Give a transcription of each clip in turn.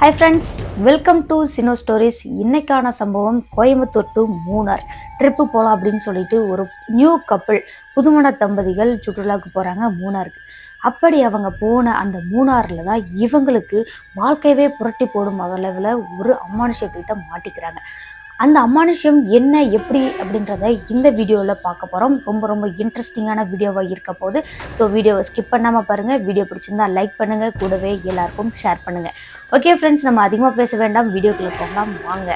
Hi friends welcome to cine stories இன்னைக்கான சம்பவம் Coimbatore to Munnar. Trip போகலாம் அப்படின்னு சொல்லிட்டு ஒரு நியூ கப்பிள் புதுமண தம்பதிகள் சுற்றுலாவுக்கு போகிறாங்க மூணாருக்கு. அப்படி அவங்க போன அந்த மூணாரில் தான் இவங்களுக்கு வாழ்க்கையவே புரட்டி போடும் அளவில் ஒரு அமானுஷக்கிட்ட மாட்டிக்கிறாங்க. அந்த அமானுஷ்யம் என்ன எப்படி அப்படின்றத இந்த வீடியோவில் பார்க்க போகிறோம் ரொம்ப ரொம்ப இன்ட்ரெஸ்டிங்கான வீடியோவாக இருக்க போது ஸோ வீடியோவை ஸ்கிப் பண்ணாமல் பாருங்கள் வீடியோ பிடிச்சிருந்தா லைக் பண்ணுங்கள் கூடவே எல்லாருக்கும் ஷேர் பண்ணுங்கள் ஓகே ஃப்ரெண்ட்ஸ் நம்ம அதிகமாக பேச வேண்டாம். வீடியோக்குள்ளே போகலாம். வாங்க.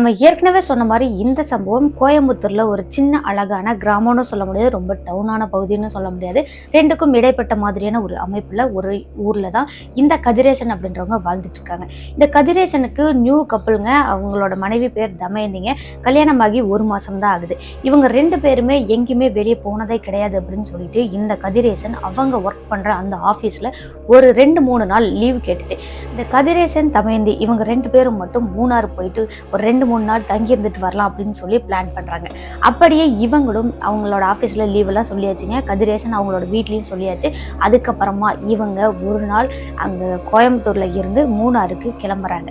நம்ம ஏற்கனவே சொன்ன மாதிரி இந்த சம்பவம் கோயம்புத்தூர்ல ஒரு சின்ன அழகான கிராமம்னு சொல்ல முடியாது. ரொம்ப டவுனான பகுதின்னு சொல்ல முடியாது. ரெண்டுக்கும் இடைப்பட்ட மாதிரியான ஒரு அமைப்புல ஒரு ஊர்ல தான் இந்த கதிரேசன் அப்படின்றவங்க வாழ்ந்துட்டு இருக்காங்க. இந்த கதிரேசனுக்கு நியூ கப்பலுங்க அவங்களோட மனைவி பேர் தமயந்திங்க. கல்யாணமாகி ஒரு மாசம் தான் ஆகுது. இவங்க ரெண்டு பேருமே எங்கேயுமே வெளியே போனதே கிடையாது அப்படின்னு சொல்லிட்டு இந்த கதிரேசன் அவங்க ஒர்க் பண்ற அந்த ஆஃபீஸ்ல ஒரு ரெண்டு மூணு நாள் லீவ் கேட்டுட்டு இந்த கதிரேசன் தமயந்தி இவங்க ரெண்டு பேரும் மட்டும் மூணாறு போயிட்டு ஒரு ரெண்டு மூணு நாள் தங்கி இருந்துட்டு வரலாம் அப்படின்னு சொல்லி பிளான் பண்ணுறாங்க அப்படியே இவங்களும் அவங்களோட ஆஃபீஸில் லீவெல்லாம் சொல்லியாச்சுங்க. கதிரேசன் அவங்களோட வீட்லேயும் சொல்லியாச்சு. அதுக்கப்புறமா இவங்க ஒரு நாள் அங்கே கோயம்புத்தூரில் இருந்து மூணாருக்கு கிளம்புறாங்க.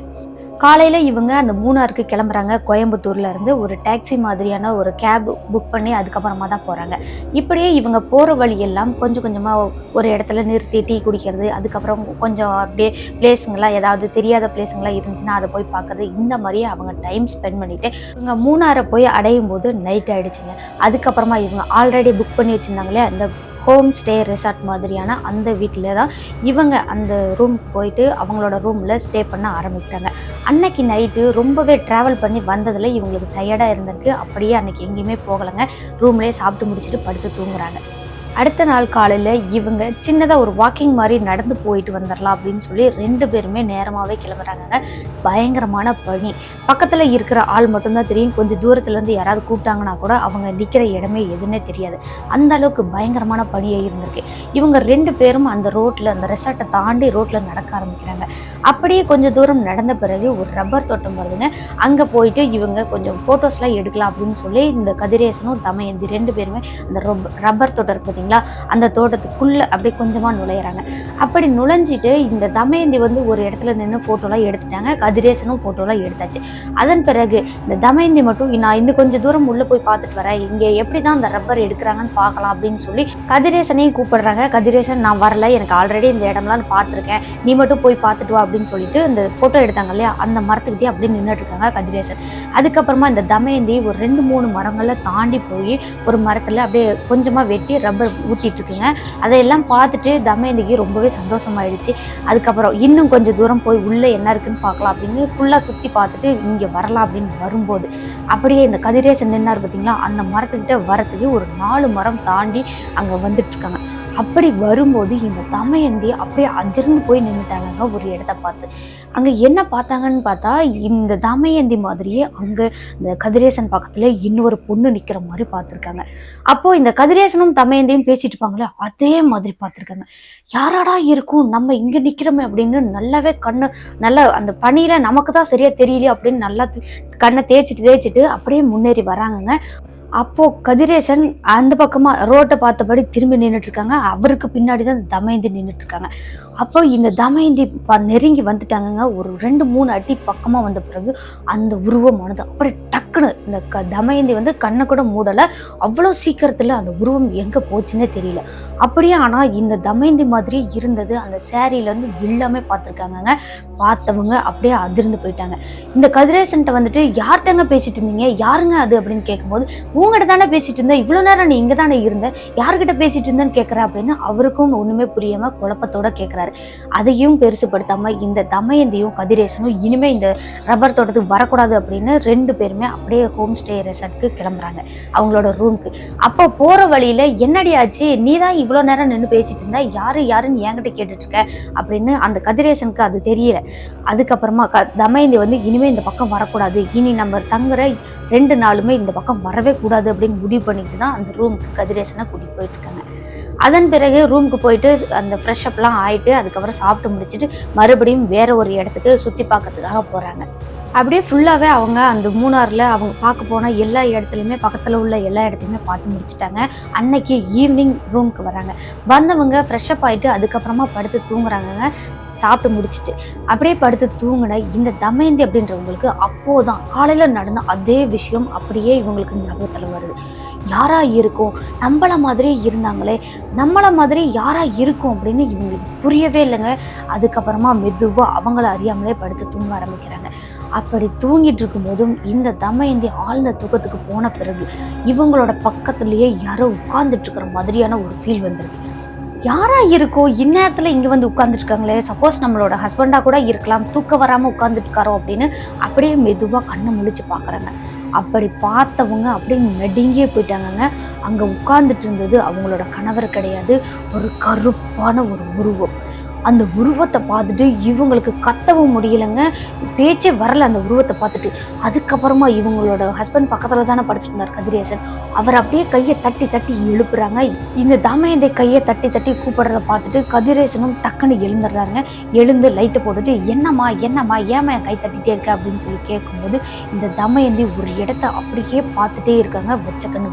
காலையில் இவங்க அந்த மூணாருக்கு கிளம்புறாங்க. கோயம்புத்தூர்ல இருந்து ஒரு டாக்ஸி மாதிரியான ஒரு கேப் புக் பண்ணி அதுக்கப்புறமா தான் போகிறாங்க இப்படியே இவங்க போகிற வழியெல்லாம் கொஞ்சம் கொஞ்சமாக ஒரு இடத்துல நிறுத்தி டீ குடிக்கிறது அதுக்கப்புறம் கொஞ்சம் அப்படியே பிளேஸுங்களாம் ஏதாவது தெரியாத பிளேஸுங்களாம் இருந்துச்சுன்னா அதை போய் பார்க்குறது இந்த மாதிரியே அவங்க டைம் ஸ்பெண்ட் பண்ணிவிட்டு இவங்க மூணாரை போய் அடையும் போது நைட் ஆகிடுச்சிங்க அதுக்கப்புறமா இவங்க ஆல்ரெடி புக் பண்ணி வச்சுருந்தாங்களே அந்த ஹோம் ஸ்டே ரெசார்ட் மாதிரியான அந்த வீட்டில் தான் இவங்க அந்த ரூமுக்கு போயிட்டு அவங்களோட ரூமில் ஸ்டே பண்ண ஆரம்பித்தாங்க அன்னைக்கு நைட்டு ரொம்பவே ட்ராவல் பண்ணி வந்ததில் இவங்களுக்கு டயர்டாக இருந்திருக்கு. அப்படியே அன்னைக்கு எங்கேயுமே போகலைங்க. ரூம்லேயே சாப்பிட்டு முடிச்சுட்டு படுத்து தூங்குறாங்க. அடுத்த நாள் காலையில் இவங்க சின்னதாக ஒரு வாக்கிங் மாதிரி நடந்து போயிட்டு வந்துடலாம் அப்படின்னு சொல்லி ரெண்டு பேருமே நேரமாகவே கிளம்புறாங்க பயங்கரமான பனி பக்கத்தில் இருக்கிற ஆள் மட்டும்தான் தெரியும். கொஞ்சம் தூரத்துலேருந்து யாராவது கூப்பிட்டாங்கன்னா கூட அவங்க நிற்கிற இடமே எதுன்னே தெரியாது. அந்த அளவுக்கு பயங்கரமான பணியாக இருந்திருக்கு. இவங்க ரெண்டு பேரும் அந்த ரோட்டில் அந்த ரெசார்ட்டை தாண்டி ரோட்டில் நடக்க ஆரம்பிக்கிறாங்க. அப்படியே கொஞ்சம் தூரம் நடந்த பிறகு ஒரு ரப்பர் தோட்டம் வருதுங்க. அங்கே போயிட்டு இவங்க கொஞ்சம் ஃபோட்டோஸ்லாம் எடுக்கலாம் அப்படின்னு சொல்லி இந்த கதிரேசனும் தமயந்தி ரெண்டு பேருமே அந்த ரப்பர் தோட்டம் இருக்கு பார்த்தீங்களா அந்த தோட்டத்துக்குள்ளே அப்படியே கொஞ்சமாக நுழையிறாங்க. அப்படி நுழைஞ்சிட்டு இந்த தமயந்தி வந்து ஒரு இடத்துல நின்று ஃபோட்டோலாம் எடுத்துட்டாங்க. கதிரேசனும் ஃபோட்டோலாம் எடுத்தாச்சு. அதன் பிறகு இந்த தமயந்தி மட்டும் நான் இன்னும் கொஞ்சம் தூரம் உள்ளே போய் பார்த்துட்டு வரேன். இங்கே எப்படி தான் அந்த ரப்பர் எடுக்கிறாங்கன்னு பார்க்கலாம் அப்படின்னு சொல்லி கதிரேசனையும் கூப்பிடுறாங்க. கதிரேசன் நான் வரல. எனக்கு ஆல்ரெடி இந்த இடம்லாம் பார்த்துருக்கேன். நீ மட்டும் போய் பார்த்துட்டு வா அப்படின்னு சொல்லிட்டு இந்த ஃபோட்டோ எடுத்தாங்க இல்லையா? அந்த மரத்துக்கிட்டே அப்படியே நின்றுட்டு இருக்காங்க கதிரேசன். அதுக்கப்புறமா இந்த தமயந்தி ஒரு ரெண்டு மூணு மரங்களை தாண்டி போய் ஒரு மரத்தில் அப்படியே கொஞ்சமாக வெட்டி ரப்பர் ஊற்றிட்டுருக்குங்க அதையெல்லாம் பார்த்துட்டு தமயந்திக்கு ரொம்பவே சந்தோஷமாயிடுச்சு. அதுக்கப்புறம் இன்னும் கொஞ்சம் தூரம் போய் உள்ளே என்ன இருக்குன்னு பார்க்கலாம் அப்படின்னு ஃபுல்லாக சுற்றி பார்த்துட்டு இங்கே வரலாம் அப்படின்னு வரும்போது அப்படியே இந்த கதிரேசன் நின்னார் பார்த்தீங்களா அந்த மரத்துக்கிட்ட வரத்துக்கு ஒரு நாலு மரம் தாண்டி அங்கே வந்துட்டுருக்காங்க. அப்படி வரும்போது இந்த தமயந்தி அப்படியே அதிர்ந்து போய் நின்றுட்டாங்க ஒரு இடத்த பார்த்து. அங்கே என்ன பார்த்தாங்கன்னு பார்த்தா இந்த தமயந்தி மாதிரியே அங்கே இந்த கதிரேசன் பக்கத்தில் இன்னொரு பொண்ணு நிற்கிற மாதிரி பார்த்துருக்காங்க. அப்போ இந்த கதிரேசனும் தமயந்தியும் பேசிட்டு இருப்பாங்களே அதே மாதிரி பார்த்துருக்காங்க. யாராடா இருக்கும்? நம்ம இங்கே நிற்கிறோமே அப்படின்னு நல்லாவே கண்ணு நல்லா அந்த பனியில் நமக்கு தான் சரியா தெரியலையே அப்படின்னு நல்லா கண்ணை தேய்ச்சிட்டு தேய்ச்சிட்டு அப்படியே முன்னேறி வராங்கங்க. அப்போ கதிரேசன் அந்த பக்கமா ரோட்டை பார்த்தபடி திரும்பி நின்றுட்டு இருக்காங்க. அவருக்கு பின்னாடி தான் தமயந்தி நின்றுட்டு இருக்காங்க. அப்போ இந்த தமயந்தி ப நெருங்கி வந்துட்டாங்கங்க. ஒரு ரெண்டு மூணு அடி பக்கமாக வந்த பிறகு அந்த உருவமானது அப்படி டக்குன்னு இந்த க தமயந்தி வந்து கண்ணை கூட மூடலை. அவ்வளோ சீக்கிரத்தில் அந்த உருவம் எங்கே போச்சுன்னே தெரியல. அப்படியே ஆனால் இந்த தமயந்தி மாதிரி இருந்தது. அந்த சேரீலேருந்து எல்லாமே பார்த்துருக்காங்கங்க. பார்த்தவங்க அப்படியே அதிர்ந்து போயிட்டாங்க. இந்த கதிரேசன்ட்ட வந்துட்டு யார்கிட்டங்க பேசிட்டு இருந்தீங்க? யாருங்க அது அப்படின்னு கேட்கும்போது உங்ககிட்ட தானே பேசிட்டு இருந்தேன். இவ்வளோ நேரம் நீ இங்கே தானே இருந்த யார்கிட்ட பேசிட்டு இருந்தேன்னு கேட்குற அப்படின்னு அவருக்கும் ஒன்றுமே புரியாமல் குழப்பத்தோட கேட்குறாரு அதையும் பெருசுப்படுத்தாம இந்த தமயந்தியும் கதிரேசனும் இனிமே இந்த ரப்பர் தோட்டத்துக்கு வரக்கூடாது அப்படின்னு ரெண்டு பேருமே அப்படியே ஹோம் ஸ்டே ரெசார்ட்க்கு கிளம்புறாங்க. அவங்களோட ரூமுக்கு அப்போ போற வழியில என்னடி ஆச்சு? நீ தான் இவ்வளோ நேரம் நின்று பேசிட்டு இருந்தா யாரு யாருன்னு என்கிட்ட கேட்டுட்டு இருக்க அப்படின்னு அந்த கதிரேசனுக்கு அது தெரியல. அதுக்கப்புறமா க தமயந்தி வந்து இனிமேல் இந்த பக்கம் வரக்கூடாது. இனி நம்ம தங்குற ரெண்டு நாளுமே இந்த பக்கம் வரவே கூடாது அப்படின்னு முடிவு பண்ணிட்டு தான் அந்த ரூமுக்கு கதிரேசனை கூட்டிகிட்டு போயிட்டு இருக்காங்க. அதன் பிறகு ரூமுக்கு போயிட்டு அந்த ஃப்ரெஷ் அப்லாம் ஆயிட்டு அதுக்கப்புறம் சாப்பிட்டு முடிச்சிட்டு மறுபடியும் வேற ஒரு இடத்துக்கு சுற்றி பார்க்கறதுக்காக போகிறாங்க அப்படியே ஃபுல்லாகவே அவங்க அந்த மூணாரில் அவங்க பார்க்க போன எல்லா இடத்துலையுமே பக்கத்தில் உள்ள எல்லா இடத்தையுமே பார்த்து முடிச்சுட்டாங்க. அன்னைக்கு ஈவினிங் ரூமுக்கு வராங்க. வந்தவங்க ஃப்ரெஷ் அப் ஆகிட்டு அதுக்கப்புறமா படுத்து தூங்குறாங்கங்க சாப்பிட்டு முடிச்சிட்டு. அப்படியே படுத்து தூங்கின இந்த தமயந்தி அப்படின்றவங்களுக்கு அப்போதான் காலையில் நடந்த அதே விஷயம் அப்படியே இவங்களுக்கு ஞாபகத்தில் வருது. யாரா இருக்கும்? நம்மள மாதிரி இருந்தாங்களே நம்மள மாதிரி யாரா இருக்கும் அப்படின்னு இவங்களுக்கு புரியவே இல்லைங்க. அதுக்கப்புறமா மெதுவாக அவங்கள அறியாமலே படுத்து தூங்க ஆரம்பிக்கிறாங்க. அப்படி தூங்கிட்டு இருக்கும்போதும் இந்த தமயந்தி ஆழ்ந்த தூக்கத்துக்கு போன பிறகு இவங்களோட பக்கத்துலயே யாரோ உட்கார்ந்துட்டு இருக்கிற மாதிரியான ஒரு ஃபீல் வந்துருக்கு. யாரா இருக்கோ இந்நேரத்துல இங்க வந்து உட்கார்ந்துட்டு இருக்காங்களே சப்போஸ் நம்மளோட ஹஸ்பண்டா கூட இருக்கலாம். தூக்கம் வராம உட்கார்ந்துட்டு இருக்காரோ அப்படின்னு அப்படியே மெதுவா கண்ணை முழிச்சு பாக்குறாங்க அப்படி பார்த்தவங்க அப்படியே நடுங்கியே போயிட்டாங்கங்க. அங்கே உட்கார்ந்துட்டு இருந்தது அவங்களோட கணவர் கிடையாது. ஒரு கருப்பான ஒரு உருவம். அந்த உருவத்தை பார்த்துட்டு இவங்களுக்கு கத்தவும் முடியலைங்க. பேச்சே வரல அந்த உருவத்தை பார்த்துட்டு. அதுக்கப்புறமா இவங்களோட ஹஸ்பண்ட் பக்கத்தில் தானே படிச்சிருந்தார் இருந்தார் கதிரேசன். அவர் அப்படியே கையை தட்டி தட்டி எழுப்புறாங்க. இந்த தமயந்தை கையை தட்டி தட்டி கூப்பிடுறத பார்த்துட்டு கதிரேசனும் டக்குன்னு எழுந்துடுறாங்க எழுந்து லைட்டை போட்டுட்டு என்னம்மா என்னம்மா ஏமா என் கை தட்டிட்டே இருக்க? அப்படின்னு சொல்லி கேட்கும்போது இந்த தமயந்தி ஒரு இடத்த அப்படியே பார்த்துட்டே இருக்காங்க வச்ச கண்ணு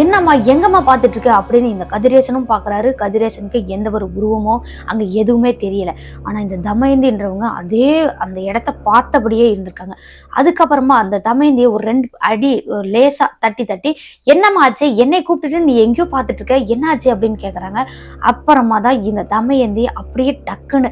என்னம்மா எங்கம்மா பார்த்துட்டு இருக்க அப்படின்னு இந்த கதிரேசனும் பார்க்குறாரு. கதிரேசனுக்கு எந்த ஒரு உருவமோ அங்கே எதுவுமே தெரியல. ஆனால் இந்த தமயந்தின்றவங்க அதே அந்த இடத்த பார்த்தபடியே இருந்திருக்காங்க. அதுக்கப்புறமா அந்த தமயந்தியை ஒரு ரெண்டு அடி ஒரு லேசா தட்டி தட்டி என்னம்மா ஆச்சு? என்னை கூப்பிட்டுட்டு நீ எங்கேயோ பார்த்துட்டு இருக்க என்ன ஆச்சு? அப்படின்னு கேட்குறாங்க அப்புறமா தான் இந்த தமயந்தி அப்படியே டக்குன்னு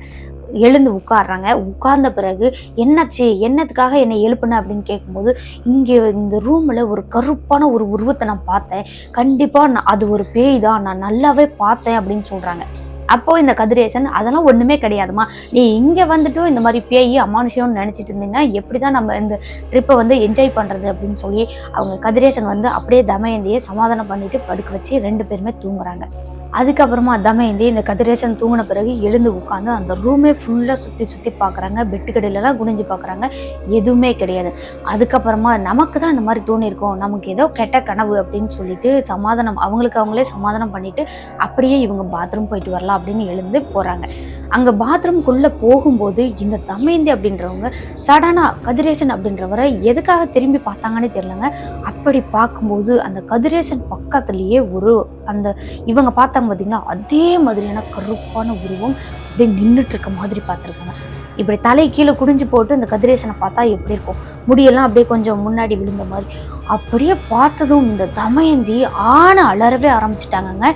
எழுந்து உட்காடுறாங்க உட்கார்ந்த பிறகு என்னாச்சு? என்னத்துக்காக என்னை எழுப்புன? அப்படின்னு கேட்கும்போது இங்கே இந்த ரூமில் ஒரு கருப்பான ஒரு உருவத்தை நான் பார்த்தேன். கண்டிப்பாக நான் அது ஒரு பேய் தான் நான் நல்லாவே பார்த்தேன் அப்படின்னு சொல்கிறாங்க அப்போ இந்த கதிரேசன் அதெல்லாம் ஒண்ணுமே கிடையாதுமா நீ இங்க வந்துட்டும் இந்த மாதிரி பேய் அமானுஷம்னு நினைச்சிட்டு எப்படி எப்படிதான் நம்ம இந்த ட்ரிப்பை வந்து என்ஜாய் பண்றது? அப்படின்னு சொல்லி அவங்க கதிரேசன் வந்து அப்படியே தமயந்தியை சமாதானம் பண்ணிட்டு படுக்க வச்சு ரெண்டு பேருமே தூங்குறாங்க. அதுக்கப்புறமா தமயந்தி இந்த கதிரேசன் தூங்கின பிறகு எழுந்து உட்காந்து அந்த ரூமே ஃபுல்லாக சுற்றி சுற்றி பார்க்குறாங்க. பெட்டு கடையிலலாம் குனிஞ்சு பார்க்குறாங்க. எதுவுமே கிடையாது. அதுக்கப்புறமா நமக்கு தான் இந்த மாதிரி தோணியிருக்கோம் நமக்கு ஏதோ கெட்ட கனவு அப்படின்னு சொல்லிட்டு சமாதானம் அவங்களுக்கு அவங்களே சமாதானம் பண்ணிவிட்டு அப்படியே இவங்க பாத்ரூம் போயிட்டு வரலாம் அப்படின்னு எழுந்து போகிறாங்க அங்கே பாத்ரூம்குள்ளே போகும்போது இந்த தமயந்தி அப்படின்றவங்க சடனாக கதிரேசன் அப்படின்றவரை எதுக்காக திரும்பி பார்த்தாங்கன்னு தெரிலங்க அப்படி பார்க்கும்போது அந்த கதிரேசன் பக்கத்துலேயே ஒரு அந்த இவங்க பார்த்த பார்த்தாங்க பார்த்தீங்கன்னா அதே மாதிரியான கருப்பான உருவம் அப்படியே நின்றுட்டு இருக்க மாதிரி பார்த்துருக்காங்க. இப்படி தலை கீழே குடிஞ்சு போட்டு இந்த கதிரேசனை பார்த்தா எப்படி இருக்கும்? முடியெல்லாம் அப்படியே கொஞ்சம் முன்னாடி விழுந்த மாதிரி. அப்படியே பார்த்ததும் இந்த தமயந்தி ஆன அலறவே ஆரம்பிச்சிட்டாங்கங்க.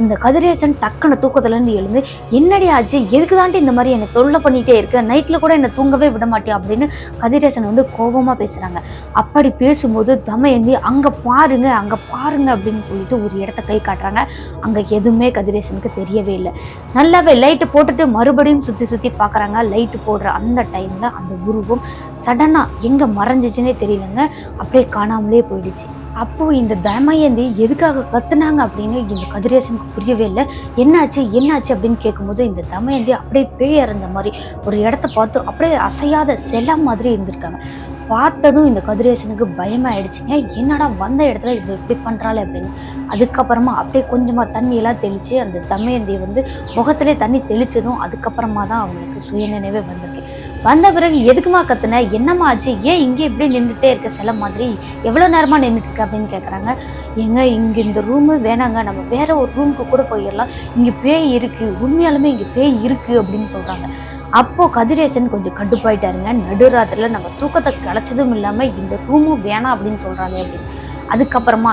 அந்த கதிரேசன் டக்குன்னு தூக்கத்துலேருந்து எழுந்து என்னடி ஆச்சு? எதுக்கு தாண்டி இந்த மாதிரி என்னை தொல்லை பண்ணிகிட்டே இருக்க? நைட்டில் கூட என்னை தூங்கவே விட மாட்டேன் அப்படின்னு கதிரேசன் வந்து கோபமாக பேசுகிறாங்க அப்படி பேசும்போது தமயந்தி அங்கே பாருங்க அங்கே பாருங்க அப்படின்னு சொல்லிட்டு ஒரு இடத்த கை காட்டுறாங்க. அங்கே எதுவுமே கதிரேசனுக்கு தெரியவே இல்லை. நல்லாவே லைட்டு போட்டுட்டு மறுபடியும் சுற்றி சுற்றி பார்க்குறாங்க லைட்டு போடுற அந்த டைமில் அந்த உருவம் சடனாக எங்கே மறைஞ்சிச்சுன்னே தெரியலங்க. அப்படியே காணாமலே போயிடுச்சு. அப்போ இந்த தமயந்தி எதுக்காக கத்துனாங்க அப்படின்னு இந்த கதிரேசனுக்கு புரியவே இல்லை. என்னாச்சு என்னாச்சு அப்படின்னு கேட்கும்போது இந்த தமயந்தி அப்படியே பேய் இறந்த மாதிரி ஒரு இடத்த பார்த்து அப்படியே அசையாத சில மாதிரி இருந்திருக்காங்க. பார்த்ததும் இந்த கதிரேசனுக்கு பயமாயிடுச்சுங்க. என்னடா வந்த இடத்துல இது இப்படி பண்ணுறாளே அப்படின்னு. அதுக்கப்புறமா அப்படியே கொஞ்சமாக தண்ணியெல்லாம் தெளித்து அந்த தமயந்தியை வந்து முகத்திலே தண்ணி தெளித்ததும் அதுக்கப்புறமா தான் அவங்களுக்கு சுயநினைவே வந்திருக்கு. வந்த பிறகு எதுக்குமா கத்துன? என்னம்மா ஆச்சு? ஏன் இங்கே இப்படி நின்றுட்டே இருக்க? சில மாதிரி எவ்வளோ நேரமாக நின்றுட்டு இருக்க அப்படின்னு கேட்குறாங்க ஏங்க இங்கே இந்த ரூமு வேணாங்க. நம்ம வேற ஒரு ரூமுக்கு கூட போயிடலாம். இங்கே பேய் இருக்குது உண்மையாலுமே இங்கே பேய் இருக்குது அப்படின்னு சொல்கிறாங்க அப்போ கதிரேசன் கொஞ்சம் கடுப்பாயிட்டாருங்க. நடுராத்திரில நம்ம தூக்கத்தை கிடச்சதும் இல்லாமல் இந்த ரூமும் வேணாம் அப்படின்னு சொல்கிறாங்க அப்படின்னு. அதுக்கப்புறமா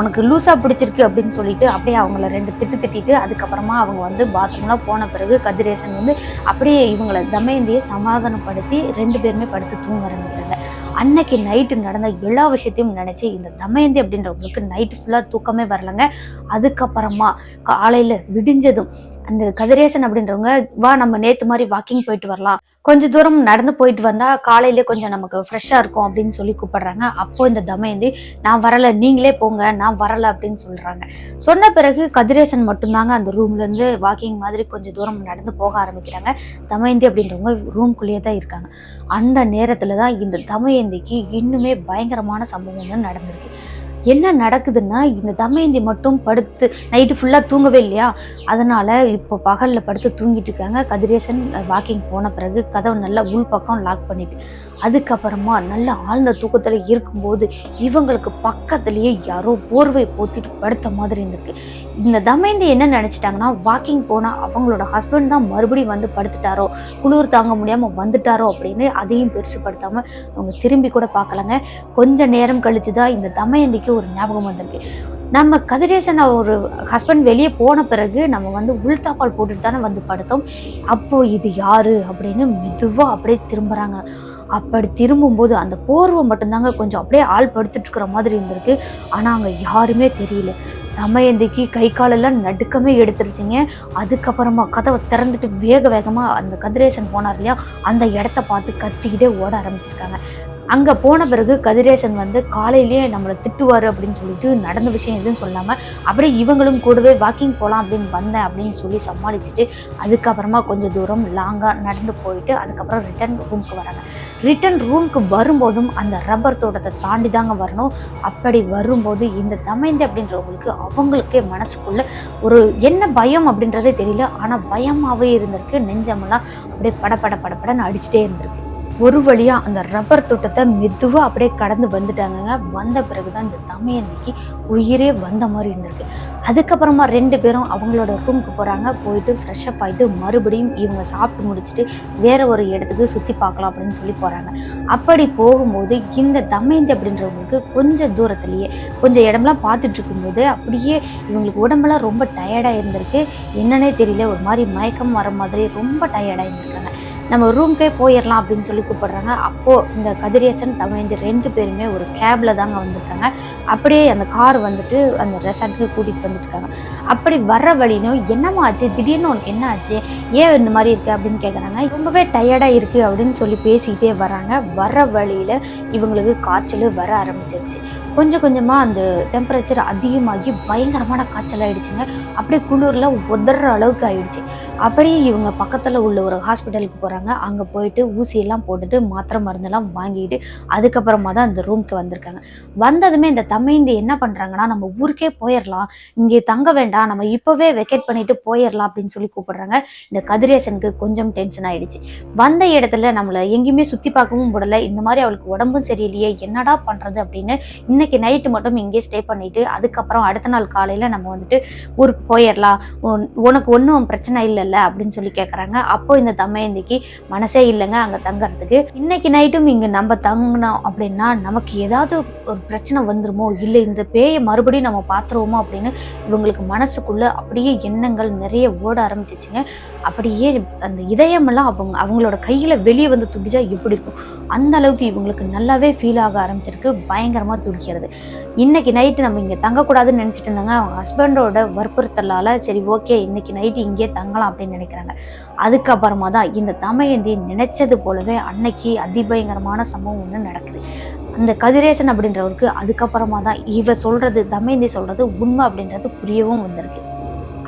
உனக்கு லூஸாக பிடிச்சிருக்கு அப்படின்னு சொல்லிட்டு அப்படியே அவங்கள ரெண்டு திட்டு திட்டிட்டு அதுக்கப்புறமா அவங்க வந்து பாத்ரூம்லாம் போன பிறகு கதிரேசன் வந்து அப்படியே இவங்களை தமயந்தியை சமாதானப்படுத்தி ரெண்டு பேருமே படுத்து தூங்க ஆரம்பிக்கிறாங்க. அன்னைக்கு நைட்டு நடந்த எல்லா விஷயத்தையும் நினச்சி இந்த தமயந்தி அப்படின்றவங்களுக்கு நைட்டு ஃபுல்லாக தூக்கமே வரலங்க. அதுக்கப்புறமா காலையில் விடிஞ்சதும் அந்த கதிரேசன் அப்படின்றவங்க வா நம்ம நேற்று மாதிரி வாக்கிங் போயிட்டு வரலாம். கொஞ்சம் தூரம் நடந்து போயிட்டு வந்தால் காலையிலே கொஞ்சம் நமக்கு ஃப்ரெஷ்ஷாக இருக்கும் அப்படின்னு சொல்லி கூப்பிடுறாங்க. அப்போ இந்த தமயந்தி நான் வரலை நீங்களே போங்க நான் வரலை அப்படின்னு சொல்கிறாங்க சொன்ன பிறகு கதிரேசன் மட்டும்தாங்க அந்த ரூம்லேருந்து வாக்கிங் மாதிரி கொஞ்சம் தூரம் நடந்து போக ஆரம்பிக்கிறாங்க. தமயந்தி அப்படின்றவங்க ரூம்குள்ளேயே தான் இருக்காங்க. அந்த நேரத்தில் தான் இந்த தமயந்திக்கு இன்னுமே பயங்கரமான சம்பவம் நடந்திருக்கு. என்ன நடக்குதுன்னா இந்த தமயந்தி மட்டும் படுத்து நைட்டு ஃபுல்லாக தூங்கவே இல்லையா? அதனால் இப்போ பகலில் படுத்து தூங்கிட்டு இருக்காங்க. கதிரேசன் வாக்கிங் போன பிறகு கதவு நல்லா உள் பக்கம் லாக் பண்ணிட்டு அதுக்கப்புறமா நல்ல ஆழ்ந்த தூக்கத்தில் இருக்கும்போது இவங்களுக்கு பக்கத்துலேயே யாரோ போர்வை போத்திட்டு படுத்த மாதிரி இருந்திருக்கு. இந்த தமயந்தி என்ன நினச்சிட்டாங்கன்னா வாக்கிங் போனால் அவங்களோட ஹஸ்பண்ட் தான் மறுபடியும் வந்து படுத்துட்டாரோ குளிர் தாங்க முடியாமல் வந்துட்டாரோ அப்படின்னு அதையும் பெருசுப்படுத்தாமல் அவங்க திரும்பி கூட பார்க்கலங்க. கொஞ்ச நேரம் கழித்து தான் இந்த தமயந்திக்கு ஒரு ஞாபகம் வந்திருக்கு. நம்ம கதிரேசன் ஒரு ஹஸ்பண்ட் வெளியே போன பிறகு நம்ம வந்து உள்தாப்பால் போட்டுட்டு தானே வந்து படுத்தோம். அப்போது இது யாரு அப்படின்னு மெதுவாக அப்படியே திரும்புகிறாங்க அப்படி திரும்பும்போது அந்த போர்வை மட்டும்தாங்க கொஞ்சம் அப்படியே ஆள் படுத்துட்டு இருக்கிற மாதிரி இருந்திருக்கு. ஆனால் அங்கே யாருமே தெரியல. தமயந்திக்கு கை காலெல்லாம் நடுக்கமே எடுத்துருச்சிங்க. அதுக்கப்புறமா கதவை திறந்துட்டு வேக வேகமாக அந்த கதிரேசன் போனார் இல்லையா? அந்த இடத்த பார்த்து கத்திக்கிட்டே ஓட ஆரம்பிச்சிருக்காங்க. அங்கே போன பிறகு கதிரேசன் வந்து காலையிலேயே நம்மளை திட்டுவார் அப்படின்னு சொல்லிட்டு நடந்த விஷயம் எதுவும் சொல்லாமல் அப்படியே இவங்களும் கூடவே வாக்கிங் போகலாம் அப்படின்னு வந்தேன் அப்படின்னு சொல்லி சமாளிச்சுட்டு அதுக்கப்புறமா கொஞ்சம் தூரம் லாங்காக நடந்து போயிட்டு அதுக்கப்புறம் ரிட்டர்ன் ரூமுக்கு வராங்க. ரிட்டர்ன் ரூமுக்கு வரும்போதும் அந்த ரப்பர் தோட்டத்தை தாண்டி தாங்க வரணும். அப்படி வரும்போது இந்த தமைந்து அப்படின்றவங்களுக்கு அவங்களுக்கே மனசுக்குள்ள ஒரு என்ன பயம் அப்படின்றதே தெரியல. ஆனால் பயமாகவே இருந்திருக்கு. நெஞ்சமெல்லாம் அப்படியே படபட படபடன்னு அடிச்சுட்டே இருந்திருக்கு. ஒரு வழியாக அந்த ரப்பர் தோட்டத்தை மெதுவாக அப்படியே கடந்து வந்துட்டாங்கங்க. வந்த பிறகுதான் இந்த தமையந்திக்கு உயிரே வந்த மாதிரி இருந்திருக்கு. அதுக்கப்புறமா ரெண்டு பேரும் அவங்களோட ரூமுக்கு போகிறாங்க போயிட்டு ஃப்ரெஷ் அப் மறுபடியும் இவங்க சாப்பிட்டு முடிச்சுட்டு வேற ஒரு இடத்துக்கு சுற்றி பார்க்கலாம் அப்படின்னு சொல்லி போகிறாங்க அப்படி போகும்போது இந்த தமயந்தி அப்படின்றவங்களுக்கு கொஞ்சம் தூரத்துலேயே கொஞ்சம் இடம்லாம் பார்த்துட்டு இருக்கும்போது அப்படியே இவங்களுக்கு உடம்பெல்லாம் ரொம்ப டயர்டாக இருந்திருக்கு. என்னன்னே தெரியல. ஒரு மாதிரி மயக்கம் வர மாதிரி ரொம்ப டயர்டாக இருந்திருக்காங்க. நம்ம ரூம்க்கே போயிடலாம் அப்படின்னு சொல்லி கூப்பிடுறாங்க. அப்போது இந்த கதிரேசன் தமிழ்ந்து ரெண்டு பேருமே ஒரு கேபில் தாங்க வந்திருக்காங்க. அப்படியே அந்த கார் வந்துட்டு அந்த ரெசார்ட்டுக்கு கூட்டிகிட்டு வந்துட்டுருக்காங்க. அப்படி வர்ற வழியிலும் என்னம்மா ஆச்சு? திடீர்னு உனக்கு என்ன ஆச்சு? ஏன் இந்த மாதிரி இருக்குது அப்படின்னு கேட்குறாங்க ரொம்பவே டயர்டாக இருக்குது அப்படின்னு சொல்லி பேசிக்கிட்டே வராங்க வர்ற வழியில் இவங்களுக்கு காய்ச்சல் வர ஆரம்பிச்சிருச்சு. கொஞ்சம் கொஞ்சமாக அந்த டெம்பரேச்சர் அதிகமாகி பயங்கரமான காய்ச்சல் ஆகிடுச்சுங்க அப்படியே குளிரில் உதற அளவுக்கு ஆகிடுச்சு அப்படியே இவங்க பக்கத்தில் உள்ள ஒரு ஹாஸ்பிட்டலுக்கு போகிறாங்க அங்கே போயிட்டு ஊசியெல்லாம் போட்டுட்டு மாத்திரை மருந்தெல்லாம் வாங்கிட்டு அதுக்கப்புறமா தான் அந்த ரூம்க்கு வந்திருக்காங்க. வந்ததுமே இந்த தமைந்து என்ன பண்ணுறாங்கன்னா நம்ம ஊருக்கே போயிடலாம் இங்கே தங்க வேண்டாம். நம்ம இப்போவே வெக்கேட் பண்ணிட்டு போயிடலாம் அப்படின்னு சொல்லி கூப்பிடுறாங்க. இந்த கதிரேசனுக்கு கொஞ்சம் டென்ஷன் ஆகிடுச்சு வந்த இடத்துல நம்மளை எங்கேயுமே சுற்றி பார்க்கவும் விடலை. இந்த மாதிரி அவளுக்கு உடம்பும் சரியில்லையே. என்னடா பண்ணுறது அப்படின்னு இன்னைக்கு நைட்டு மட்டும் இங்கே ஸ்டே பண்ணிட்டு அதுக்கப்புறம் அடுத்த நாள் காலையில் நம்ம வந்துட்டு ஊருக்கு போயிடலாம் உனக்கு ஒன்றும் பிரச்சனை இல்லை இல்லை அப்படின்னு சொல்லி கேட்குறாங்க அப்போ இந்த தமயந்திக்கு மனசே இல்லைங்க அங்கே தங்குறதுக்கு. இன்னைக்கு நைட்டும் இங்கே நம்ம தங்கினோம் அப்படின்னா நமக்கு ஏதாவது ஒரு பிரச்சனை வந்துருமோ இல்லை இந்த பேயை மறுபடியும் நம்ம பார்த்துருவோமோ அப்படின்னு இவங்களுக்கு மனசுக்குள்ளே அப்படியே எண்ணங்கள் நிறைய ஓட ஆரம்பிச்சிச்சுங்க. அப்படியே அந்த இதயமெல்லாம் அவங்க அவங்களோட கையில் வெளியே வந்து துடிச்சா எப்படி இருக்கும்? அந்த அளவுக்கு இவங்களுக்கு நல்லாவே ஃபீல் ஆக ஆரம்பிச்சிருக்கு. பயங்கரமாக துடிக்கிறது. இன்னைக்கு நைட்டு நம்ம இங்கே தங்கக்கூடாதுன்னு நினச்சிட்டு இருந்தாங்க. அவங்க ஹஸ்பண்டோட வற்புறுத்தலால் சரி ஓகே இன்னைக்கு நைட்டு இங்கேயே தங்கலாம். அப்படின்னு நினைக்கிறாங்க. அதுக்கப்புறமா தான் இந்த தமயந்தி நினைச்சது போலவே அன்னைக்கு அதிபயங்கரமான சம்பவம் ஒன்று நடக்குது. அந்த கதிரேசன் அப்படின்றவருக்கு அதுக்கப்புறமா தான் இவ சொல்றது தமயந்தி சொல்றது உண்மை அப்படின்றது புரியவும் வந்திருக்கு.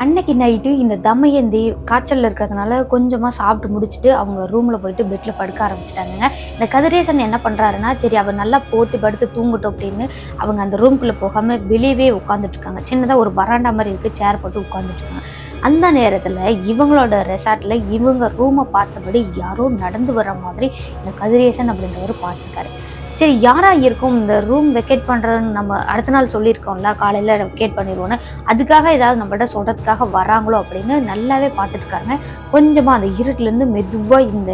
அன்னைக்கு நைட்டு இந்த தமயந்தி காய்ச்சலில் இருக்கிறதுனால கொஞ்சமாக சாப்பிட்டு முடிச்சுட்டு அவங்க ரூமில் போயிட்டு பெட்டில் படுக்க ஆரம்பிச்சிட்டாங்க இந்த கதிரேசன் என்ன பண்ணுறாருன்னா சரி அவர் நல்லா போத்தி படுத்து தூங்கட்டும் அப்படின்னு அவங்க அந்த ரூம்குள்ளே போகாமல் வெளியவே உட்காந்துட்டு இருக்காங்க. சின்னதாக ஒரு வராண்டா மாதிரி இருக்குது சேர் போட்டு உட்காந்துட்டு இருக்காங்க. அந்த நேரத்தில் இவங்களோட ரெசார்ட்டில் இவங்க ரூமை பார்த்தபடி யாரோ நடந்து வர மாதிரி இந்த கதிரேசன் அப்படின்றவர் பார்த்துருக்காரு சரி யாரா இருக்கும்? இந்த ரூம் வெக்கேட் பண்ணுறன்னு நம்ம அடுத்த நாள் சொல்லியிருக்கோம்ல காலையில் வெக்கேட் பண்ணிடுவோன்னு அதுக்காக ஏதாவது நம்மள்ட்ட சொல்கிறதுக்காக வராங்களோ அப்படின்னு நல்லாவே பார்த்துட்டுருக்காங்க கொஞ்சமாக அந்த இருட்டிலேருந்து மெதுவாக இந்த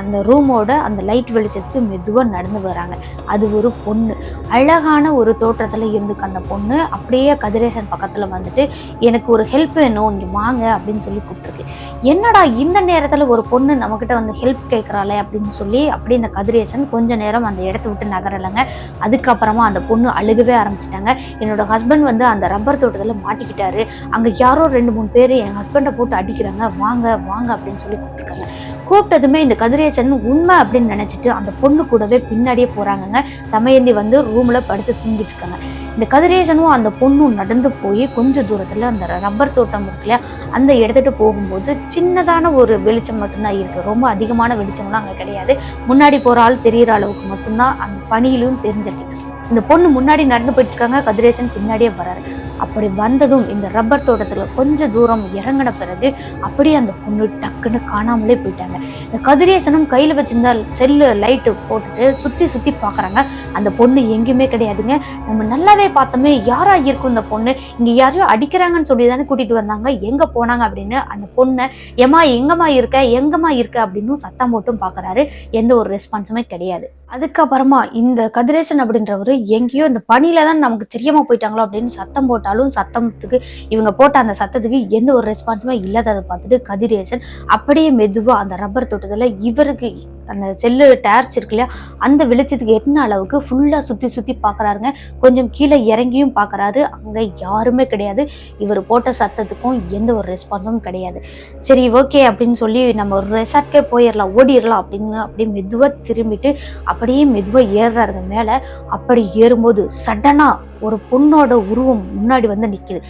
அந்த ரூமோட அந்த லைட் வெளிச்சத்துக்கு மெதுவாக நடந்து வராங்க. அது ஒரு பொண்ணு. அழகான ஒரு தோற்றத்தில் இருந்துக்கு அந்த பொண்ணு அப்படியே கதிரேசன் பக்கத்தில் வந்துட்டு எனக்கு ஒரு ஹெல்ப் வேணும் இங்கே வாங்க அப்படின்னு சொல்லி கூப்பிட்டுருக்கு என்னடா இந்த நேரத்தில் ஒரு பொண்ணு நம்மக்கிட்ட வந்து ஹெல்ப் கேட்குறாளே அப்படின்னு சொல்லி அப்படியே இந்த கதிரேசன் கொஞ்ச நேரம் அந்த இடம் இடத்த விட்டு நகரலைங்க. அதுக்கப்புறமா அந்த பொண்ணு அழுகவே ஆரம்பிச்சிட்டாங்க. என்னோட ஹஸ்பண்ட் வந்து அந்த ரப்பர் தோட்டத்தில் மாட்டிக்கிட்டாரு. அங்கே யாரோ ரெண்டு மூணு பேர் என் ஹஸ்பண்டை போட்டு அடிக்கிறாங்க. வாங்க வாங்க அப்படின்னு சொல்லி கூப்பிட்டுருக்காங்க. கூப்பிட்டதுமே இந்த கதிரேசன் உண்மை அப்படின்னு நினச்சிட்டு அந்த பொண்ணு கூடவே பின்னாடியே போகிறாங்கங்க தமையந்தி வந்து ரூமில் படுத்து தூங்கிட்டு இருக்காங்க. இந்த கதிரேசனும் அந்த பொண்ணும் நடந்து போய் கொஞ்சம் தூரத்தில் அந்த ரப்பர் தோட்டம் இருக்குல்ல அந்த எடுத்துகிட்டு போகும்போது சின்னதான ஒரு வெளிச்சம் மட்டும்தான் இருக்குது ரொம்ப அதிகமான வெளிச்சம்லாம் அங்கே கிடையாது. முன்னாடி போகிற ஆள் தெரிகிற அளவுக்கு மட்டும்தான் அந்த பனியிலும் தெரிஞ்சிருக்கு. இந்த பொண்ணு முன்னாடி நடந்து போயிட்டு இருக்காங்க கதிரேசன் பின்னாடியே வராரு. அப்படி வந்ததும் இந்த ரப்பர் தோட்டத்துல கொஞ்சம் தூரம் இறங்கின பிறகு அப்படியே அந்த பொண்ணு டக்குன்னு காணாமலே போயிட்டாங்க. இந்த கதிரேசனும் கையில வச்சிருந்த செல்லு லைட்டு போட்டுட்டு சுத்தி சுத்தி பாக்குறாங்க. அந்த பொண்ணு எங்கேயுமே கிடையாதுங்க. நம்ம நல்லாவே பார்த்தோமே யாரா இருக்கும் இந்த பொண்ணு? இங்க யாரையோ அடிக்கிறாங்கன்னு சொல்லி தானே கூட்டிட்டு வந்தாங்க. எங்க போனாங்க அப்படின்னு அந்த பொண்ணை ஏமா எங்கம்மா இருக்க? எங்கம்மா இருக்க? அப்படின்னு சத்தம் போட்டும் பாக்குறாரு. எந்த ஒரு ரெஸ்பான்ஸுமே கிடையாது. அதுக்கப்புறமா இந்த கதிரேசன் அப்படின்றவர் எங்கேயோ இந்த பணியில தான் நமக்கு தெரியாம போயிட்டாங்களோ அப்படின்னு சத்தம் போட்டாலும் சத்தத்துக்கு இவங்க போட்ட அந்த சத்தத்துக்கு எந்த ஒரு ரெஸ்பான்ஸுமே இல்லாததை பார்த்துட்டு கதிரேசன் அப்படியே மெதுவாக அந்த ரப்பர் தோட்டத்துல இவருக்கு அந்த செல்லு டேர்ச் இருக்கு இல்லையா அந்த வெளிச்சத்துக்கு எட்டின அளவுக்கு ஃபுல்லாக சுற்றி சுற்றி பார்க்குறாருங்க கொஞ்சம் கீழே இறங்கியும் பார்க்குறாரு அங்கே யாருமே கிடையாது. இவர் போட்ட சத்தத்துக்கும் எந்த ஒரு ரெஸ்பான்ஸும் கிடையாது. சரி ஓகே அப்படின்னு சொல்லி நம்ம ஒரு ரெசார்ட்கே போயிடலாம் ஓடிடலாம் அப்படின்னு அப்படியே மெதுவாக திரும்பிட்டு அப்படியே மெதுவாக ஏறுறாருங்க மேலே. அப்படி ஏறும்போது சடனாக ஒரு பொண்ணோட உருவம் முன்னாடி வந்து நிற்கிது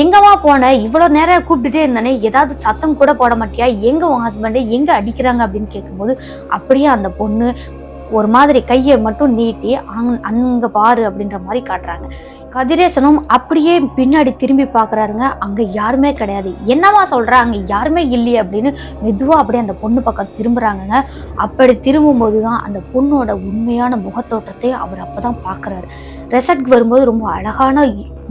எங்கம்மா போன? இவ்வளோ நேரம் கூப்பிட்டுட்டே இருந்தானே. ஏதாவது சத்தம் கூட போட மாட்டியா? எங்கே உன் ஹஸ்பண்டை எங்கே அடிக்கிறாங்க? அப்படின்னு கேட்கும்போது அப்படியே அந்த பொண்ணு ஒரு மாதிரி கையை மட்டும் நீட்டி அங் அங்கே பாரு அப்படின்ற மாதிரி காட்டுறாங்க. கதிரேசனும் அப்படியே பின்னாடி திரும்பி பார்க்கறாருங்க. அங்கே யாருமே கிடையாது. என்னவா சொல்ற? அங்கே யாருமே இல்லையே அப்படின்னு மெதுவாக அப்படியே அந்த பொண்ணு பக்கம் திரும்புகிறாங்கங்க அப்படி திரும்பும்போது தான் அந்த பொண்ணோட உண்மையான முகத்தோற்றத்தை அவர் அப்போ தான் பார்க்குறாரு. ரெசார்ட்க்கு வரும்போது ரொம்ப அழகான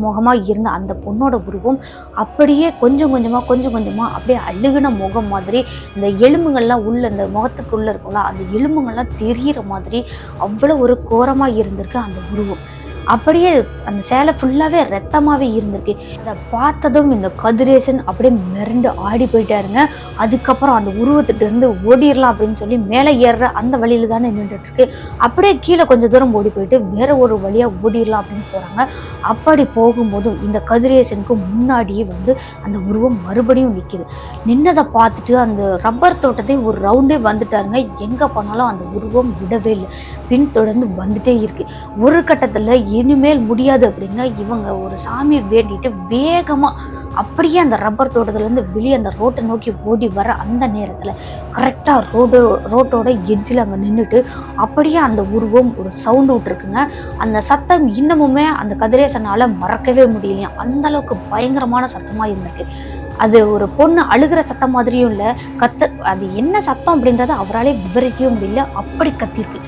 முகமாக இருந்த அந்த பொண்ணோட உருவம் அப்படியே கொஞ்சம் கொஞ்சமாக கொஞ்சம் கொஞ்சமாக அப்படியே அழுகுன முகம் மாதிரி இந்த எலும்புகள்லாம் உள்ள இந்த முகத்துக்குள்ளே இருக்கும்ல அந்த எலும்புகள்லாம் தெரிகிற மாதிரி அவ்வளோ ஒரு கோரமாக இருந்திருக்கு அந்த உருவம். அப்படியே அந்த சேலை ஃபுல்லாகவே ரத்தமாகவே இருந்திருக்கு. அதை பார்த்ததும் இந்த கதிரேசன் அப்படியே மிரண்டு ஆடி போயிட்டாருங்க. அதுக்கப்புறம் அந்த உருவத்துட்டு இருந்து ஓடிடலாம் அப்படின்னு சொல்லி மேலே ஏறுற அந்த வழியில தானே நின்றுட்டுருக்கு. அப்படியே கீழே கொஞ்சம் தூரம் ஓடி போயிட்டு வேற ஒரு வழியாக ஓடிடலாம் அப்படின்னு போகிறாங்க அப்படி போகும்போதும் இந்த கதிரேசனுக்கு முன்னாடியே வந்து அந்த உருவம் மறுபடியும் நிற்கிது நின்னதை பார்த்துட்டு அந்த ரப்பர் தோட்டத்தை ஒரு ரவுண்டே வந்துட்டாருங்க. எங்கே போனாலும் அந்த உருவம் விடவே இல்லை. பின்தொடர்ந்து வந்துட்டே இருக்குது ஒரு கட்டத்தில் இனிமேல் முடியாது அப்படிங்க இவங்க ஒரு சாமியை வேண்டிட்டு வேகமாக அப்படியே அந்த ரப்பர் தோட்டத்துலேருந்து வெளியே அந்த ரோட்டை நோக்கி ஓடி வர அந்த நேரத்தில் கரெக்டாக ரோடு ரோட்டோட எட்ஜில் அங்கே நின்றுட்டு அப்படியே அந்த உருவம் ஒரு சவுண்டு விட்டுருக்குங்க அந்த சத்தம் இன்னமுமே அந்த கதிரேசனால் மறக்கவே முடியலையா? அந்த அளவுக்கு பயங்கரமான சத்தமாக இருந்திருக்கு. அது ஒரு பொண்ணு அழுகிற சத்தம் மாதிரியும் இல்லை கத்த அது என்ன சத்தம் அப்படின்றத அவராலே விவரிக்கவும் முடியல அப்படி கத்திருக்கு.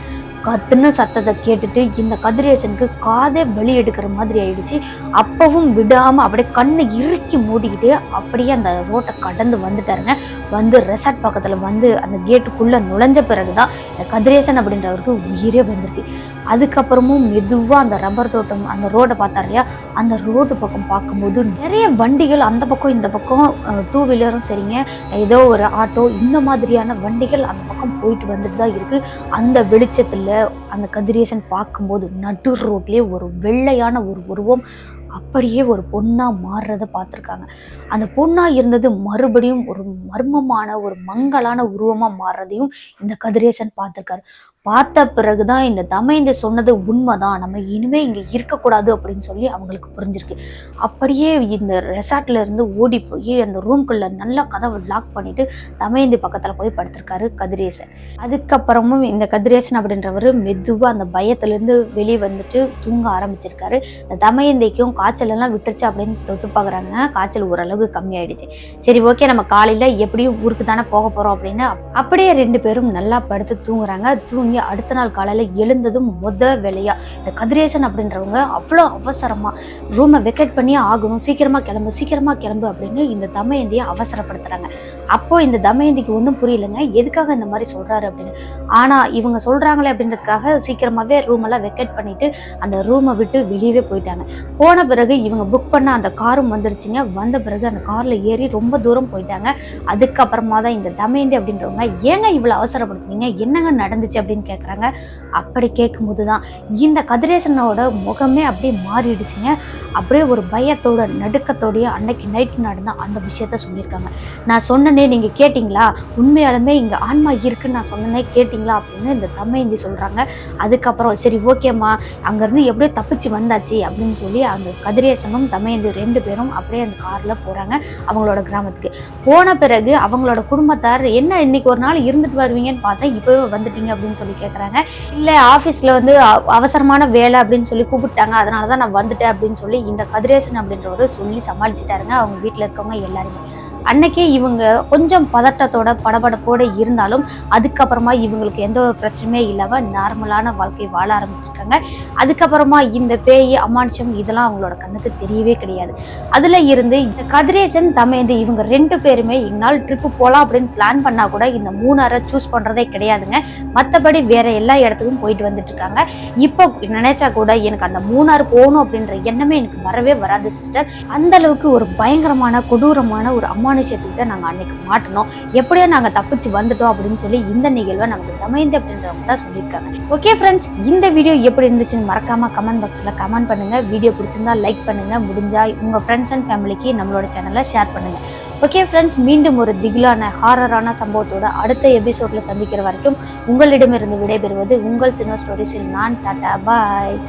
கத்துன்னு சத்தத்தை கேட்டுட்டு இந்த கதிரேசனுக்கு காதே வலி எடுக்கிற மாதிரி ஆயிடுச்சு. அப்பவும் விடாம அப்படியே கண்ணை இறுக்கி மூடிக்கிட்டு அப்படியே அந்த ரோட்டை கடந்து வந்துட்டாருங்க. வந்து ரெசார்ட் பக்கத்துல வந்து அந்த கேட்டுக்குள்ள நுழைஞ்ச பிறகுதான் இந்த கதிரேசன் அப்படின்றவருக்கு உயிரே வந்திருக்கு. அதுக்கப்புறமும் மெதுவாக அந்த ரப்பர் தோட்டம் அந்த ரோடை பார்த்தாரு இல்லையா? அந்த ரோடு பக்கம் பார்க்கும்போது நிறைய வண்டிகள் அந்த பக்கம் இந்த பக்கம் டூ வீலரும் சரிங்க. ஏதோ ஒரு ஆட்டோ இந்த மாதிரியான வண்டிகள் அந்த பக்கம் போயிட்டு வந்துட்டு தான் இருக்கு. அந்த வெளிச்சத்தில் அந்த கதிரேசன் பார்க்கும்போது நடு ரோட்லேயே ஒரு வெள்ளையான ஒரு உருவம் அப்படியே ஒரு பொண்ணாக மாறுறத பார்த்துருக்காங்க. அந்த பொண்ணாக இருந்தது மறுபடியும் ஒரு மர்மமான ஒரு மங்கலான உருவமாக மாறுறதையும் இந்த கதிரேசன் பார்த்துருக்காரு. பார்த்த பிறகுதான் இந்த தமையந்தை சொன்னது உண்மைதான். நம்ம இனிமே இங்கே இருக்கக்கூடாது அப்படின்னு சொல்லி அவங்களுக்கு புரிஞ்சிருக்கு. அப்படியே இந்த ரெசார்ட்ல இருந்து ஓடி போய் அந்த ரூம்குள்ள நல்லா கதவை லாக் பண்ணிட்டு தமையந்தி பக்கத்தில் போய் படுத்திருக்காரு கதிரேசன். அதுக்கப்புறமும் இந்த கதிரேசன் அப்படின்றவர் மெதுவாக அந்த பயத்துலேருந்து வெளியே வந்துட்டு தூங்க ஆரம்பிச்சிருக்காரு. இந்த தமையந்தைக்கும் காய்ச்சல் எல்லாம் விட்டுருச்சு அப்படின்னு தொட்டு பார்க்குறாங்க காய்ச்சல் ஓரளவு கம்மியாயிடுச்சு. சரி ஓகே நம்ம காலையில் எப்படியும் ஊருக்கு தானே போக போகிறோம் அப்படின்னு அப்படியே ரெண்டு பேரும் நல்லா படுத்து தூங்குறாங்க. தூங்கி அடுத்த நாள் காலையில் எழுந்ததும் முத வேலையா? இந்த கதிரேசன் அப்படின்றவங்க அவ்வளோ அவசரமாக ரூமை வெக்கெட் பண்ணியே ஆகணும். சீக்கிரமாக கிளம்பு சீக்கிரமாக கிளம்பு அப்படின்னு இந்த தமையந்தியை அவசரப்படுத்துகிறாங்க அப்போ இந்த தமயந்திக்கு ஒன்றும் புரியலங்க. எதுக்காக இந்த மாதிரி சொல்கிறாரு அப்படின்னு. ஆனால் இவங்க சொல்கிறாங்களே அப்படின்றதுக்காக சீக்கிரமாகவே ரூம் எல்லாம் வெக்கேட் பண்ணிவிட்டு அந்த ரூமை விட்டு வெளியவே போயிட்டாங்க. போன பிறகு இவங்க புக் பண்ண அந்த காரும் வந்துருச்சுங்க. வந்த பிறகு அந்த காரில் ஏறி ரொம்ப தூரம் போயிட்டாங்க. அதுக்கப்புறமா தான் இந்த தமயந்தி அப்படின்றவங்க ஏங்க இவ்வளோ அவசரப்படுத்துனீங்க? என்னங்க நடந்துச்சு? அப்படின்னு கேட்குறாங்க அப்படி கேட்கும்போது தான் இந்த கதிரேசனோட முகமே அப்படியே மாறிடுச்சுங்க. அப்படியே ஒரு பயத்தோட நடுக்கத்தோடய அன்னைக்கு நைட்டு நடந்த அந்த விஷயத்த சொல்லியிருக்காங்க. நான் சொன்ன சொன்னனே நீங்கள் கேட்டிங்களா? உண்மையாலுமே இங்கே ஆன்மா இருக்குன்னு நான் சொன்னேனே கேட்டிங்களா அப்படின்னு இந்த தமையந்தி சொல்கிறாங்க அதுக்கப்புறம் சரி ஓகேம்மா அங்கேருந்து எப்படியோ தப்பிச்சு வந்தாச்சு அப்படின்னு சொல்லி அந்த கதிரேசனும் தமையந்தி ரெண்டு பேரும் அப்படியே அந்த காரில் போகிறாங்க அவங்களோட கிராமத்துக்கு. போன பிறகு அவங்களோட குடும்பத்தார் என்ன இன்னைக்கு ஒரு நாள் இருந்துட்டு வருவீங்கன்னு பார்த்தா இப்போவே வந்துட்டீங்க அப்படின்னு சொல்லி கேட்குறாங்க இல்லை ஆஃபீஸில் வந்து அவசரமான வேலை அப்படின்னு சொல்லி கூப்பிட்டாங்க. அதனால தான் நான் வந்துட்டேன் அப்படின்னு சொல்லி இந்த கதிரேசன் அப்படின்றவர் சொல்லி சமாளிச்சிட்டாருங்க. அவங்க வீட்டில் இருக்கவங்க எல்லாருமே. அன்னைக்கே இவங்க கொஞ்சம் பதட்டத்தோட படபடப்போட இருந்தாலும் அதுக்கப்புறமா இவங்களுக்கு எந்த ஒரு பிரச்சனையுமே இல்லாமல் நார்மலான வாழ்க்கை வாழ ஆரம்பிச்சிருக்காங்க. அதுக்கப்புறமா இந்த பேய் அமானுஷம் இதெல்லாம் அவங்களோட கண்ணுக்கு தெரியவே கிடையாது. அதில் இருந்து இந்த கதிரேசன் தமேந்து இவங்க ரெண்டு பேருமே இந்நாள் ட்ரிப்பு போகலாம் அப்படின்னு பிளான் பண்ணால் கூட இந்த மூணாரை சூஸ் பண்ணுறதே கிடையாதுங்க. மற்றபடி வேற எல்லா இடத்துக்கும் போயிட்டு வந்துட்டு இருக்காங்க. இப்போ நினைச்சா கூட எனக்கு அந்த மூணாறு போகணும் அப்படின்ற எண்ணமே எனக்கு வரவே வராது சிஸ்டர் அந்த அளவுக்கு ஒரு பயங்கரமான கொடூரமான ஒரு அம்மா அமானுஷத்துக்கிட்ட நாங்கள் அன்னைக்கு மாட்டினோம் எப்படியோ நாங்கள் தப்பிச்சு வந்துட்டோம் அப்படின்னு சொல்லி இந்த நிகழ்வை நமக்கு தமைந்து அப்படின்றவங்க தான் சொல்லியிருக்காங்க. ஓகே ஃப்ரெண்ட்ஸ் இந்த வீடியோ எப்படி இருந்துச்சுன்னு மறக்காம கமெண்ட் பாக்ஸில் கமெண்ட் பண்ணுங்க. வீடியோ பிடிச்சிருந்தா லைக் பண்ணுங்க. முடிஞ்சா உங்கள் ஃப்ரெண்ட்ஸ் அண்ட் ஃபேமிலிக்கு நம்மளோட சேனலை ஷேர் பண்ணுங்க. ஓகே ஃப்ரெண்ட்ஸ் மீண்டும் ஒரு திகிலான ஹாரரான சம்பவத்தோட அடுத்த எபிசோட்ல சந்திக்கிற வரைக்கும் உங்களிடமிருந்து விடைபெறுவது உங்கள் சினிமா ஸ்டோரிஸில் நான் டாட்டா பாய்